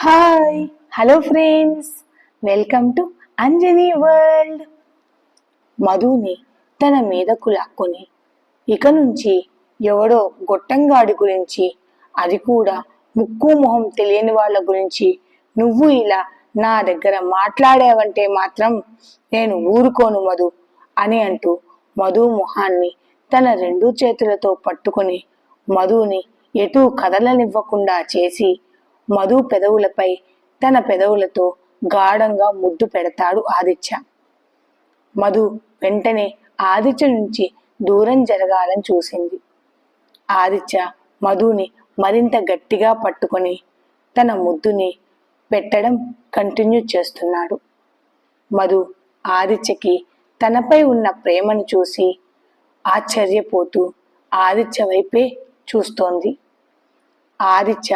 Hi hello friends welcome to Anjani world మధుని తన మీదకు లాక్కొని ఇక నుంచి ఎవడో గొట్టంగాడి గురించి అది కూడా ముక్కు మొహం తెలియని వాళ్ళ గురించి నువ్వు ఇలా నా దగ్గర మాట్లాడావంటే మాత్రం నేను ఊరుకోను మధు అని అంటూ మధు మొహాన్ని తన రెండు చేతులతో పట్టుకొని మధుని ఎటూ కదలనివ్వకుండా చేసి మధు పెదవులపై తన పెదవులతో గాఢంగా ముద్దు పెడతాడు ఆదిత్య. మధు వెంటనే ఆదిత్య నుంచి దూరం జరగాలని చూసింది. ఆదిత్య మధుని మరింత గట్టిగా పట్టుకొని తన ముద్దుని పెట్టడం కంటిన్యూ చేస్తున్నాడు. మధు ఆదిత్యకి తనపై ఉన్న ప్రేమను చూసి ఆశ్చర్యపోతూ ఆదిత్య వైపే చూస్తోంది. ఆదిత్య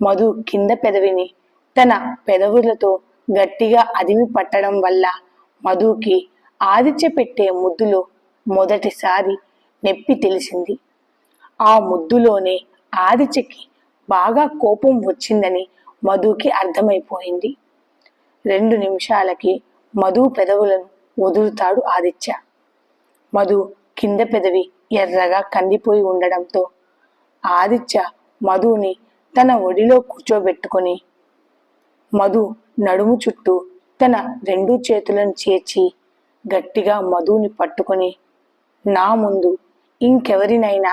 మధు కింద పెదవిని. తన పెదవులతో గట్టిగా అదిమి పట్టడం వల్ల మధుకి ఆదిత్య పెట్టే ముద్దులో మొదటిసారి నొప్పి తెలిసింది. ఆ ముద్దులోనే ఆదిత్యకి బాగా కోపం వచ్చిందని మధుకి అర్థమైపోయింది. రెండు నిమిషాలకి మధు పెదవులను వదులుతాడు ఆదిత్య. మధు కింద పెదవి ఎర్రగా కందిపోయి ఉండడంతో ఆదిత్య మధుని తన ఒడిలో కూర్చోబెట్టుకొని మధు నడుము చుట్టూ తన రెండు చేతులను చేర్చి గట్టిగా మధుని పట్టుకొని నా ముందు ఇంకెవరినైనా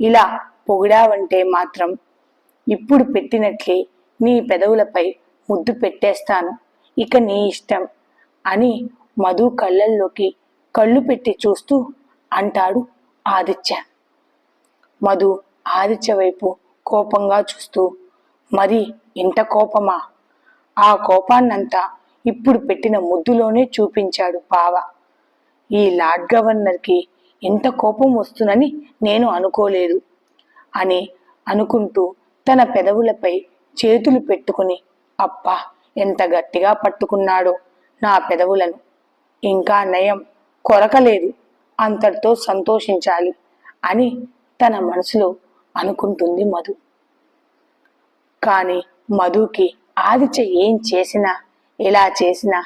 ఇలా పొగిడావంటే మాత్రం ఇప్పుడు పెట్టినట్లే నీ పెదవులపై ముద్దు పెట్టేస్తాను ఇక నీ ఇష్టం అని మధు కళ్ళల్లోకి కళ్ళు పెట్టి చూస్తూ అంటాడు ఆదిత్య. మధు ఆదిత్య వైపు కోపంగా చూస్తూ మరి ఇంత కోపమా? ఆ కోపాన్నంతా ఇప్పుడు పెట్టిన ముద్దులోనే చూపించాడు పావ. ఈ లార్డ్ గవర్నర్కి ఇంత కోపం వస్తుందని నేను అనుకోలేదు అని అనుకుంటూ తన పెదవులపై చేతులు పెట్టుకుని అప్ప ఎంత గట్టిగా పట్టుకున్నాడో నా పెదవులను. ఇంకా నయం కొరకలేదు అంతటితో సంతోషించాలి అని తన మనసులో అనుకుంటుంది మధు. కానీ మధుకి ఆదిత్య ఏం చేసినా ఎలా చేసినా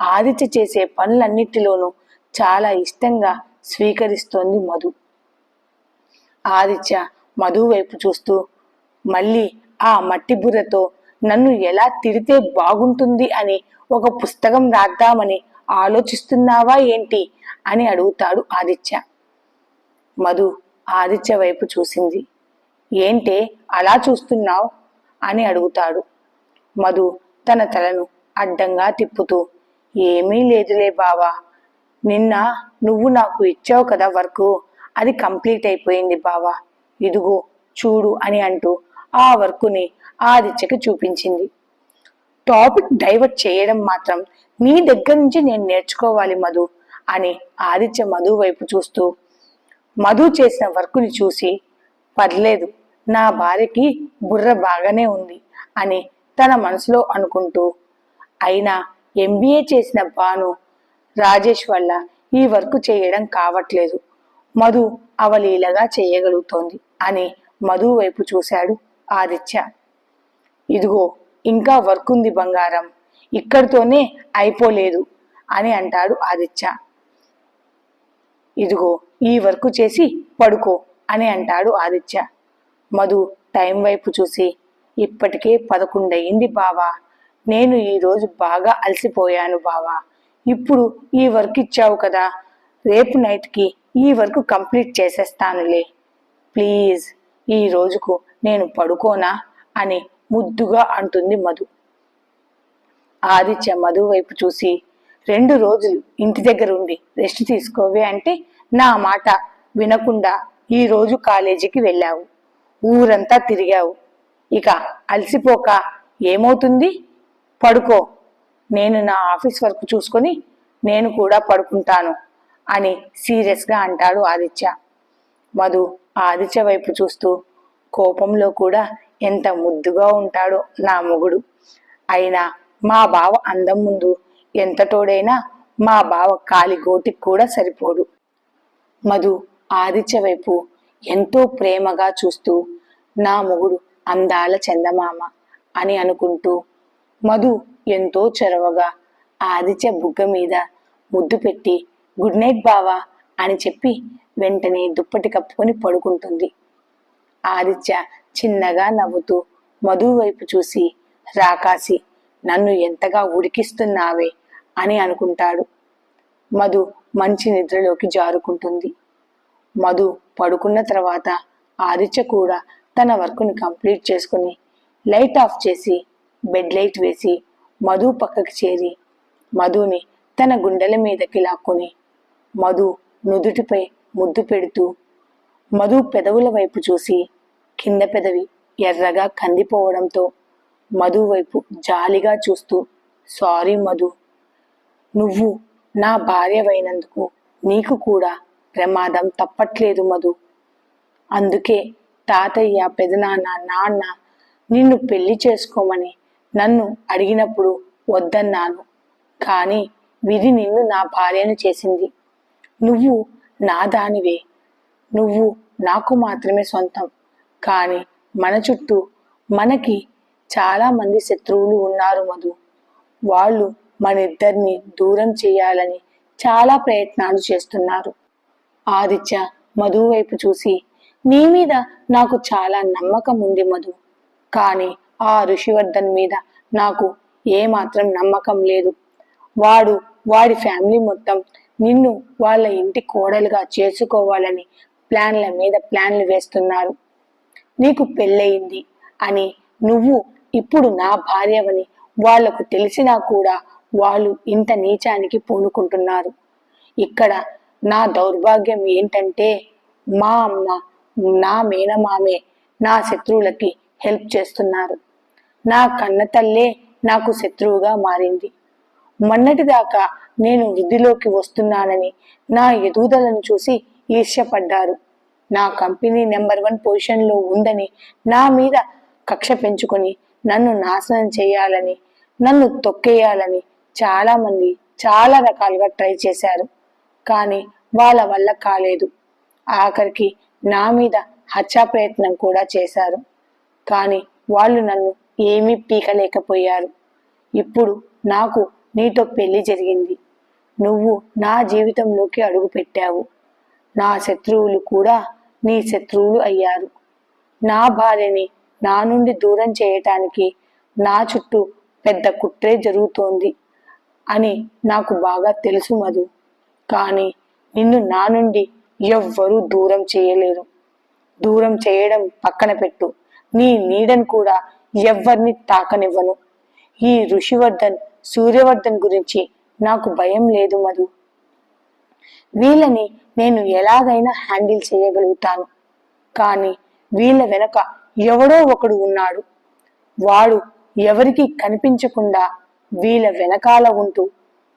ఆదిత్య చేసే పనులన్నిటిలోనూ చాలా ఇష్టంగా స్వీకరిస్తోంది మధు. ఆదిత్య మధు వైపు చూస్తూ మళ్ళీ ఆ మట్టి బుర్రతో నన్ను ఎలా తిడితే బాగుంటుంది అని ఒక పుస్తకం రాద్దామని ఆలోచిస్తున్నావా ఏంటి అని అడుగుతాడు ఆదిత్య. మధు ఆదిత్య వైపు చూసింది. ఏంటే అలా చూస్తున్నావు? అని అడుగుతాడు. మధు తన తలను అడ్డంగా తిప్పుతూ ఏమీ లేదులే బావా నిన్న నువ్వు నాకు ఇచ్చావు కదా వర్క్ అది కంప్లీట్ అయిపోయింది బావా ఇదిగో చూడు అని అంటూ ఆ వర్కుని ఆదిత్యకి చూపించింది. టాపిక్ డైవర్ట్ చేయడం మాత్రం నీ దగ్గర నుంచి నేను నేర్చుకోవాలి మధు అని ఆదిత్య మధు వైపు చూస్తూ మధు చేసిన వర్కుని చూసి పర్లేదు నా భార్యకి బుర్ర బాగానే ఉంది అని తన మనసులో అనుకుంటూ అయినా ఎంబీఏ చేసిన భాను రాజేష్ వల్ల ఈ వర్క్ చేయడం కావట్లేదు. మధు అవలీలగా చేయగలుగుతోంది అని మధు వైపు చూశాడు ఆదిత్య. ఇదిగో ఇంకా వర్క్ ఉంది బంగారం. ఇక్కడితోనే అయిపోలేదు అని అంటాడు ఆదిత్య. ఇదిగో ఈ వర్క్ చేసి పడుకో అని అంటాడు ఆదిత్య. మధు టైం వైపు చూసి ఇప్పటికే పదకొండయింది బావా. నేను ఈరోజు బాగా అలసిపోయాను బావా. ఇప్పుడు ఈ వర్క్ ఇచ్చావు కదా. రేపు నైట్కి ఈ వర్క్ కంప్లీట్ చేసేస్తానులే. ప్లీజ్ ఈ రోజుకు నేను పడుకోనా? అని ముద్దుగా అంటుంది మధు. ఆదిత్య మధు వైపు చూసి రెండు రోజులు ఇంటి దగ్గర ఉండి రెస్ట్ తీసుకోవే అంటే నా మాట వినకుండా ఈ రోజు కాలేజీకి వెళ్ళావు. ఊరంతా తిరిగావు. ఇక అలసిపోక ఏమవుతుంది? పడుకో. నేను నా ఆఫీస్ వర్క్ చూసుకొని నేను కూడా పడుకుంటాను అని సీరియస్గా అంటాడు ఆదిత్య. మధు ఆదిత్య వైపు చూస్తూ కోపంలో కూడా ఎంత ముద్దుగా ఉంటాడో నా మొగుడు. అయినా మా బావ అందం ముందు ఎంత తోడైనా మా బావ కాలి గోటికి కూడా సరిపోడు. మధు ఆదిత్య వైపు ఎంతో ప్రేమగా చూస్తూ నా మొగుడు అందాల చందమామ అని అనుకుంటూ మధు ఎంతో చొరవగా ఆదిత్య బుగ్గ మీద ముద్దు పెట్టి గుడ్ నైట్ బావా అని చెప్పి వెంటనే దుప్పటి కప్పుకొని పడుకుంటుంది. ఆదిత్య చిన్నగా నవ్వుతూ మధు వైపు చూసి రాకాసి నన్ను ఎంతగా ఉడికిస్తున్నావే అని అనుకుంటాడు. మధు మంచి నిద్రలోకి జారుకుంటుంది. మధు పడుకున్న తర్వాత ఆదిత్య కూడా తన వర్క్ని కంప్లీట్ చేసుకుని లైట్ ఆఫ్ చేసి బెడ్ లైట్ వేసి మధు పక్కకి చేరి మధుని తన గుండెల మీదకి లాక్కొని మధు నుదుటిపై ముద్దు పెడుతూ మధు పెదవుల వైపు చూసి కింద పెదవి ఎర్రగా కందిపోవడంతో మధు వైపు జాలిగా చూస్తూ సారీ మధు నువ్వు నా భార్యవైనందుకు నీకు కూడా ప్రమాదం తప్పట్లేదు మధు. అందుకే తాతయ్య పెదనాన్న నాన్న నిన్ను పెళ్ళి చేసుకోమని నన్ను అడిగినప్పుడు వద్దన్నాను. కానీ విధి నిన్ను నా భార్యను చేసింది. నువ్వు నా దానివే. నువ్వు నాకు మాత్రమే సొంతం. కానీ మన చుట్టూ మనకి చాలామంది శత్రువులు ఉన్నారు మధు. వాళ్ళు మన ఇద్దరిని దూరం చేయాలని చాలా ప్రయత్నాలు చేస్తున్నారు. ఆదిత్య మధు వైపు చూసి నీ మీద నాకు చాలా నమ్మకం ఉంది మధు. కానీ ఆ ఋషివర్ధన్ మీద నాకు ఏమాత్రం నమ్మకం లేదు. వాడు వాడి ఫ్యామిలీ మొత్తం నిన్ను వాళ్ళ ఇంటి కోడలుగా చేసుకోవాలని ప్లాన్ల మీద ప్లాన్లు వేస్తున్నారు. నీకు పెళ్ళయింది అని నువ్వు ఇప్పుడు నా భార్యవని వాళ్ళకు తెలిసినా కూడా వాళ్ళు ఇంత నీచానికి పూనుకుంటున్నారు. ఇక్కడ నా దౌర్భాగ్యం ఏంటంటే మా అమ్మ నా మేనమామే నా శత్రువులకి హెల్ప్ చేస్తున్నారు. నా కన్న తల్లే నాకు శత్రువుగా మారింది. మొన్నటిదాకా నేను వృద్ధిలోకి వస్తున్నానని నా ఎదుగుదలను చూసి ఈర్ష్యపడ్డారు. నా కంపెనీ నెంబర్ వన్ పొజిషన్లో ఉందని నా మీద కక్ష పెంచుకొని నన్ను నాశనం చేయాలని నన్ను తొక్కేయాలని చాలామంది చాలా రకాలుగా ట్రై చేశారు. కానీ వాళ్ళ వల్ల కాలేదు. ఆఖరికి నా మీద హత్యా ప్రయత్నం కూడా చేశారు. కానీ వాళ్ళు నన్ను ఏమీ పీకలేకపోయారు. ఇప్పుడు నాకు నీతో పెళ్ళి జరిగింది. నువ్వు నా జీవితంలోకి అడుగుపెట్టావు నా శత్రువులు కూడా నీ శత్రువులు అయ్యారు. నా భార్యని నా నుండి దూరం చేయటానికి నా చుట్టూ పెద్ద కుట్రే జరుగుతోంది అని నాకు బాగా తెలుసు మధు. కానీ నిన్ను నా నుండి ఎవ్వరూ దూరం చేయలేరు దూరం చేయడం పక్కన పెట్టు. నీ నీడను కూడా ఎవ్వరిని తాకనివ్వను. ఈ ఋషివర్ధన్ సూర్యవర్ధన్ గురించి నాకు భయం లేదు మధు. వీళ్ళని నేను ఎలాగైనా హ్యాండిల్ చేయగలుగుతాను. కానీ వీళ్ళ వెనక ఎవడో ఒకడు ఉన్నాడు. వాడు ఎవరికి కనిపించకుండా వీళ్ళ వెనకాల ఉంటూ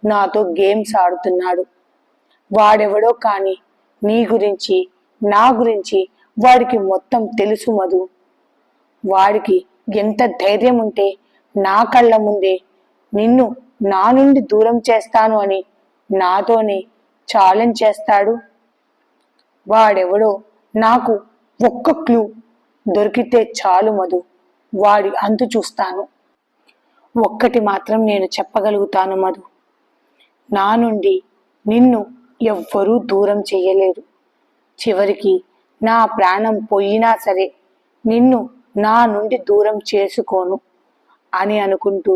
నాతో గేమ్స్ ఆడుతున్నాడు. వాడెవడో కానీ నీ గురించి నా గురించి వాడికి మొత్తం తెలుసు మధు. వాడికి ఎంత ధైర్యం ఉంటే నా కళ్ళ ముందే నిన్ను నా నుండి దూరం చేస్తాను అని నాతోనే ఛాలెంజ్ చేస్తాడు. వాడెవడో నాకు ఒక్క క్లూ దొరికితే చాలు మధు. వాడి అంతు చూస్తాను. ఒక్కటి మాత్రం నేను చెప్పగలుగుతాను మధు. నా నుండి నిన్ను ఎవ్వరూ దూరం చేయలేరు. చివరికి నా ప్రాణం పోయినా సరే నిన్ను నా నుండి దూరం చేసుకోను అని అనుకుంటూ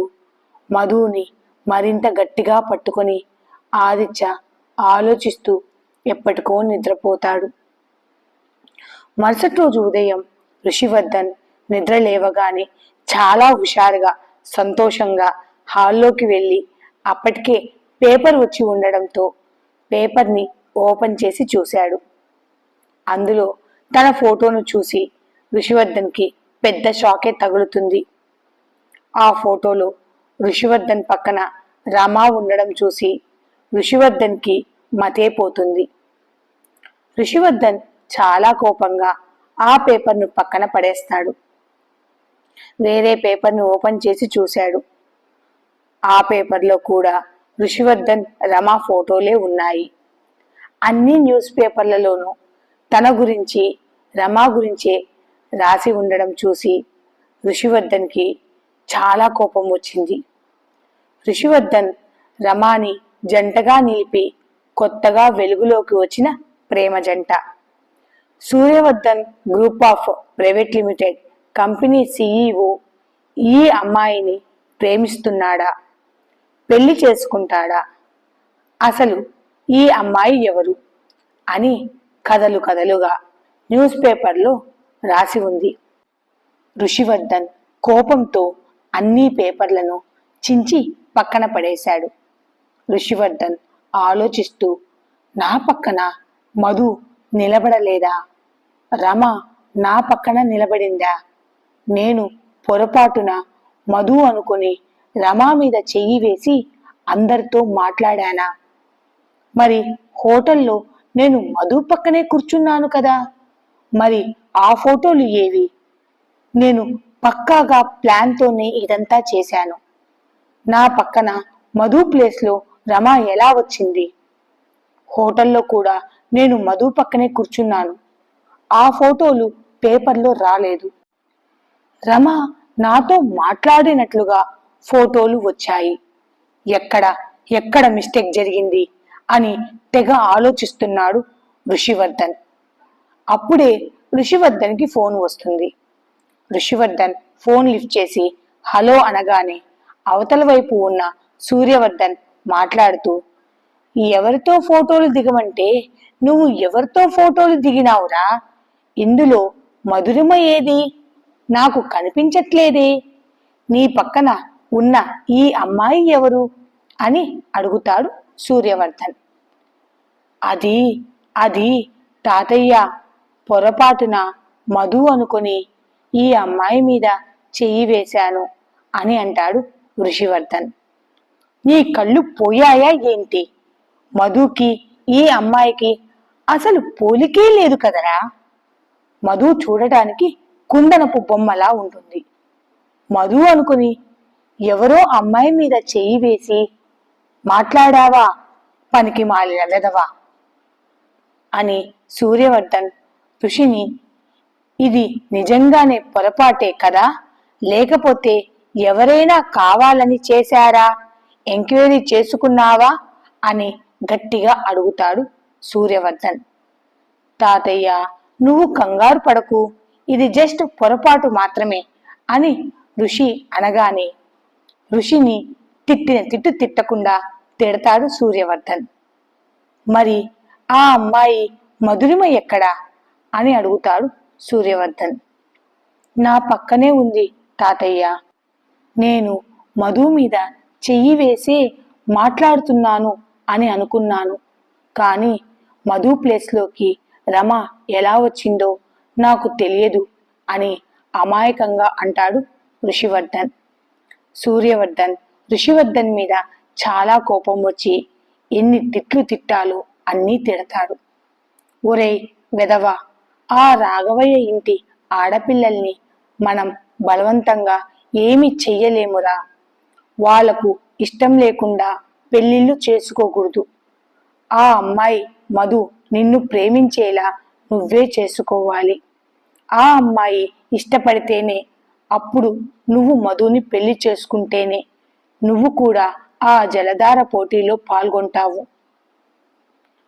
మధుని మరింత గట్టిగా పట్టుకొని ఆదిత్య ఆలోచిస్తూ ఎప్పటికో నిద్రపోతాడు. మరుసటి రోజు ఉదయం ఋషివర్ధన్ నిద్ర లేవగానే చాలా హుషారుగా సంతోషంగా హాల్లోకి వెళ్ళి అప్పటికే పేపర్ వచ్చి ఉండడంతో పేపర్ని ఓపెన్ చేసి చూశాడు. అందులో తన ఫోటోను చూసి ఋషివర్ధన్కి పెద్ద షాకే తగులుతుంది. ఆ ఫోటోలో ఋషివర్ధన్ పక్కన రమా ఉండడం చూసి ఋషివర్ధన్కి మతే పోతుంది. ఋషివర్ధన్ చాలా కోపంగా ఆ పేపర్ను పక్కన పడేస్తాడు. వేరే పేపర్ను ఓపెన్ చేసి చూశాడు. ఆ పేపర్లో కూడా ఋషివర్ధన్ రమా ఫోటోలే ఉన్నాయి. అన్ని న్యూస్ పేపర్లలోనూ తన గురించి రమా గురించే రాసి ఉండడం చూసి ఋషివర్ధన్కి చాలా కోపం వచ్చింది. ఋషివర్ధన్ రమాని జంటగా నిలిపి కొత్తగా వెలుగులోకి వచ్చిన ప్రేమ జంట. Suryavardhan group of private limited company CEO ఈ అమ్మాయిని ప్రేమిస్తున్నాడా? పెళ్ళి చేసుకుంటాడా? అసలు ఈ అమ్మాయి ఎవరు? అని కథలు కథలుగా న్యూస్ పేపర్లో రాసి ఉంది. ఋషివర్ధన్ కోపంతో అన్ని పేపర్లను చించి పక్కన పడేశాడు. ఋషివర్ధన్ ఆలోచిస్తూ నా పక్కన మధు నిలబడలేదా? రమ నా పక్కన నిలబడిందా? నేను పొరపాటున మధు అనుకుని రమా మీద చెయ్యి వేసి అందరితో మాట్లాడానా? మరి హోటల్లో నేను మధు పక్కనే కూర్చున్నాను కదా. మరి ఆ ఫోటోలు ఏవి? నేను పక్కాగా ప్లాన్తోనే ఇదంతా చేశాను. నా పక్కన మధు ప్లేస్లో రమ ఎలా వచ్చింది? హోటల్లో కూడా నేను మధు పక్కనే కూర్చున్నాను. ఆ ఫోటోలు పేపర్లో రాలేదు. రమ నాతో మాట్లాడినట్లుగా ఫోటోలు వచ్చాయి. ఎక్కడ ఎక్కడ మిస్టేక్ జరిగింది అని తెగ ఆలోచిస్తున్నాడు ఋషివర్ధన్. అప్పుడే ఋషివర్ధన్కి ఫోన్ వస్తుంది. ఋషివర్ధన్ ఫోన్ లిఫ్ట్ చేసి హలో అనగానే అవతల వైపు ఉన్న సూర్యవర్ధన్ మాట్లాడుతూ ఎవరితో ఫోటోలు దిగమంటే నువ్వు ఎవరితో ఫోటోలు దిగినావురా? ఇందులో మధురిమ ఏది? నాకు కనిపించట్లేదే. నీ పక్కన ఉన్న ఈ అమ్మాయి ఎవరు? అని అడుగుతాడు సూర్యవర్ధన్. అది అది తాతయ్య పొరపాటున మధు అనుకుని ఈ అమ్మాయి మీద చెయ్యి వేశాను అని అంటాడు ఋషివర్ధన్. నీ కళ్ళు పోయాయా ఏంటి? మధుకి ఈ అమ్మాయికి అసలు పోలికే లేదు కదరా? మధు చూడటానికి కుందనపు బొమ్మలా ఉంటుంది. మధు అనుకుని ఎవరో అమ్మాయి మీద చెయ్యి వేసి మాట్లాడావా? పనికి మాలిన వెదవా అని సూర్యవర్ధన్ ఋషిని ఇది నిజంగానే పొరపాటే కదా? లేకపోతే ఎవరైనా కావాలని చేశారా? ఎంక్వైరీ చేసుకున్నావా? అని గట్టిగా అడుగుతాడు సూర్యవర్ధన్. తాతయ్య నువ్వు కంగారు పడకు. ఇది జస్ట్ పొరపాటు మాత్రమే అని ఋషి అనగానే ఋషిని తిట్టిన తిట్టు తిట్టకుండా తిడతాడు సూర్యవర్ధన్. మరి ఆ అమ్మాయి మధురిమ ఎక్కడా అని అడుగుతాడు సూర్యవర్ధన్. నా పక్కనే ఉంది తాతయ్య. నేను మధు మీద చెయ్యి వేసే మాట్లాడుతున్నాను అని అనుకున్నాను. కానీ మధు ప్లేస్లోకి రమ ఎలా వచ్చిందో నాకు తెలియదు అని అమాయకంగా అంటాడు ఋషివర్ధన్. సూర్యవర్ధన్ ఋషివర్ధన్ మీద చాలా కోపం వచ్చి ఎన్ని తిట్లు తిట్టాలో అన్నీ తిడతాడు. ఒరేయ్ వెదవ ఆ రాఘవయ్య ఇంటి ఆడపిల్లల్ని మనం బలవంతంగా ఏమి చెయ్యలేమురా. వాళ్ళకు ఇష్టం లేకుండా పెళ్ళిళ్ళు చేసుకోకూడదు. ఆ అమ్మాయి మధు నిన్ను ప్రేమించేలా నువ్వే చేసుకోవాలి. ఆ అమ్మాయి ఇష్టపడితేనే అప్పుడు నువ్వు మధుని పెళ్ళి చేసుకుంటేనే నువ్వు కూడా ఆ జలధార పోటీలో పాల్గొంటావు.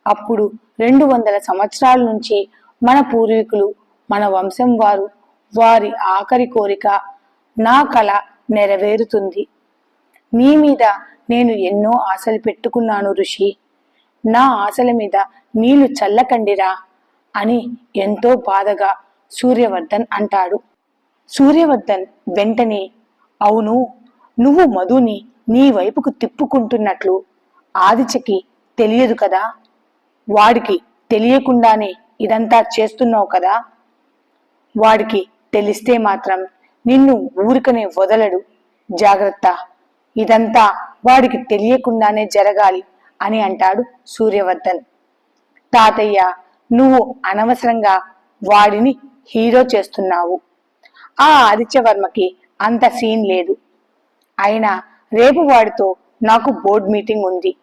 అప్పుడు రెండు వందల సంవత్సరాల నుంచి మన పూర్వీకులు మన వంశం వారు వారి ఆఖరి కోరిక నా కళ నెరవేరుతుంది. నీ మీద నేను ఎన్నో ఆశలు పెట్టుకున్నాను ఋషి. నా ఆశల మీద నీళ్ళు చల్లకండిరా అని ఎంతో బాధగా సూర్యవర్ధన్ అంటాడు. సూర్యవర్ధన్ వెంటనే అవును నువ్వు మధుని నీ వైపుకు తిప్పుకుంటున్నట్లు ఆదిత్యకి తెలియదు కదా? వాడికి తెలియకుండానే ఇదంతా చేస్తున్నావు కదా? వాడికి తెలిస్తే మాత్రం నిన్ను ఊరికనే వదలడు. జాగ్రత్త ఇదంతా వాడికి తెలియకుండానే జరగాలి అని అంటాడు సూర్యవర్ధన్. తాతయ్య నువ్వు అనవసరంగా వాడిని హీరో చేస్తున్నావు. ఆ ఆదిత్యవర్మకి అంత సీన్ లేదు. అయినా రేపు వాడితో నాకు బోర్డ్ మీటింగ్ ఉంది.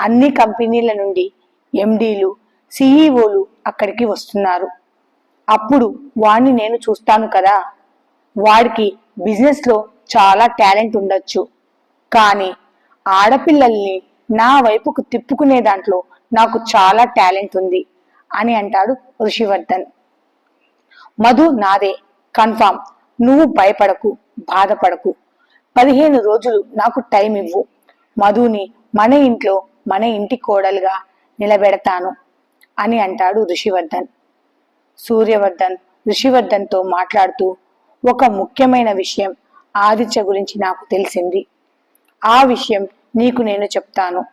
అన్ని కంపెనీల నుండి ఎండీలు సిఈఓలు అక్కడికి వస్తున్నారు. అప్పుడు వాణ్ణి నేను చూస్తాను కదా. వాడికి బిజినెస్లో చాలా టాలెంట్ ఉండొచ్చు. కానీ ఆడపిల్లల్ని నా వైపుకు తిప్పుకునే దాంట్లో నాకు చాలా టాలెంట్ ఉంది అని అంటాడు ఋషివర్ధన్. మధు నాదే. కన్ఫామ్ నువ్వు భయపడకు బాధపడకు. పదిహేను రోజులు నాకు టైం ఇవ్వు. మధుని మన ఇంట్లో మన ఇంటి కోడలుగా నిలబెడతాను అని అంటాడు ఋషివర్ధన్. సూర్యవర్ధన్ ఋషివర్ధన్తో మాట్లాడుతూ ఒక ముఖ్యమైన విషయం ఆదిత్య గురించి నాకు తెలిసింది. ఆ విషయం నీకు నేను చెప్తాను.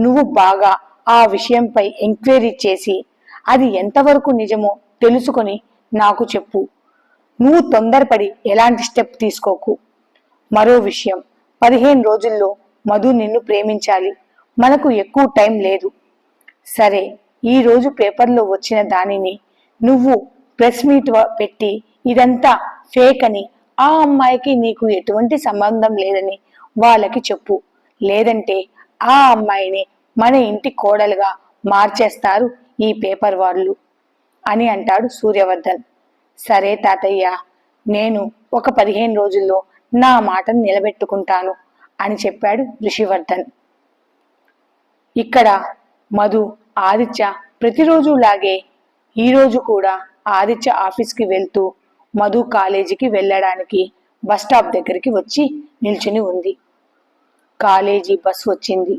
నువ్వు బాగా ఆ విషయంపై ఎంక్వైరీ చేసి అది ఎంతవరకు నిజమో తెలుసుకొని నాకు చెప్పు. నువ్వు తొందరపడి ఎలాంటి స్టెప్ తీసుకోకు. మరో విషయం పదిహేను రోజుల్లో మధు నిన్ను ప్రేమించాలి. మనకు ఎక్కువ టైం లేదు. సరే ఈరోజు పేపర్లో వచ్చిన దానిని నువ్వు ప్రెస్ మీట్ పెట్టి ఇదంతా ఫేక్ అని ఆ అమ్మాయికి నీకు ఎటువంటి సంబంధం లేదని వాళ్ళకి చెప్పు. లేదంటే ఆ అమ్మాయిని మన ఇంటి కోడలుగా మార్చేస్తారు ఈ పేపర్ వాళ్ళు అని అంటాడు సూర్యవర్ధన్. సరే తాతయ్య నేను ఒక పదిహేను రోజుల్లో నా మాటను నిలబెట్టుకుంటాను అని చెప్పాడు ఋషివర్ధన్. ఇక్కడ మధు ఆదిత్య ప్రతిరోజు లాగే ఈరోజు కూడా ఆదిత్య ఆఫీస్కి వెళ్తూ మధు కాలేజీకి వెళ్ళడానికి బస్ స్టాప్ దగ్గరికి వచ్చి నిల్చుని ఉంది. కాలేజీ బస్ వచ్చింది.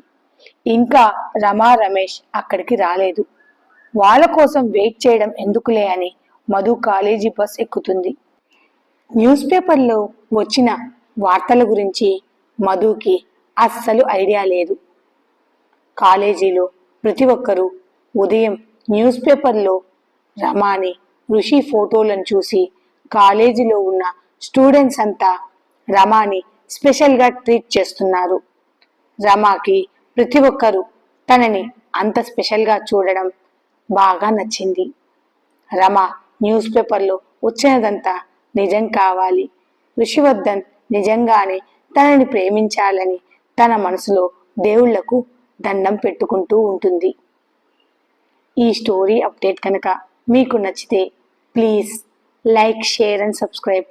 ఇంకా రమా రమేష్ అక్కడికి రాలేదు. వాళ్ళ కోసం వెయిట్ చేయడం ఎందుకులే అని మధు కాలేజీ బస్ ఎక్కుతుంది. న్యూస్ పేపర్లో వచ్చిన వార్తల గురించి మధుకి అస్సలు ఐడియా లేదు. కాలేజీలో ప్రతి ఒక్కరూ ఉదయం న్యూస్ పేపర్లో రమాని ఋషి ఫోటోలను చూసి కాలేజీలో ఉన్న స్టూడెంట్స్ అంతా రమాని స్పెషల్గా ట్రీట్ చేస్తున్నారు. రమాకి ప్రతి ఒక్కరూ తనని అంత స్పెషల్గా చూడడం బాగా నచ్చింది. రమ న్యూస్ పేపర్లో వచ్చినదంతా నిజం కావాలి. ఋషివర్ధన్ నిజంగానే తనని ప్రేమించాలని తన మనసులో దేవుళ్ళకు దండం పెట్టుకుంటూ ఉంటుంది. ఈ స్టోరీ అప్డేట్ కనుక మీకు నచ్చితే please like share and subscribe.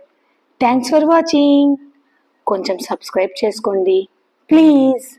Thanks for watching. కొంచెం సబ్స్క్రైబ్ చేసుకోండి. ప్లీజ్.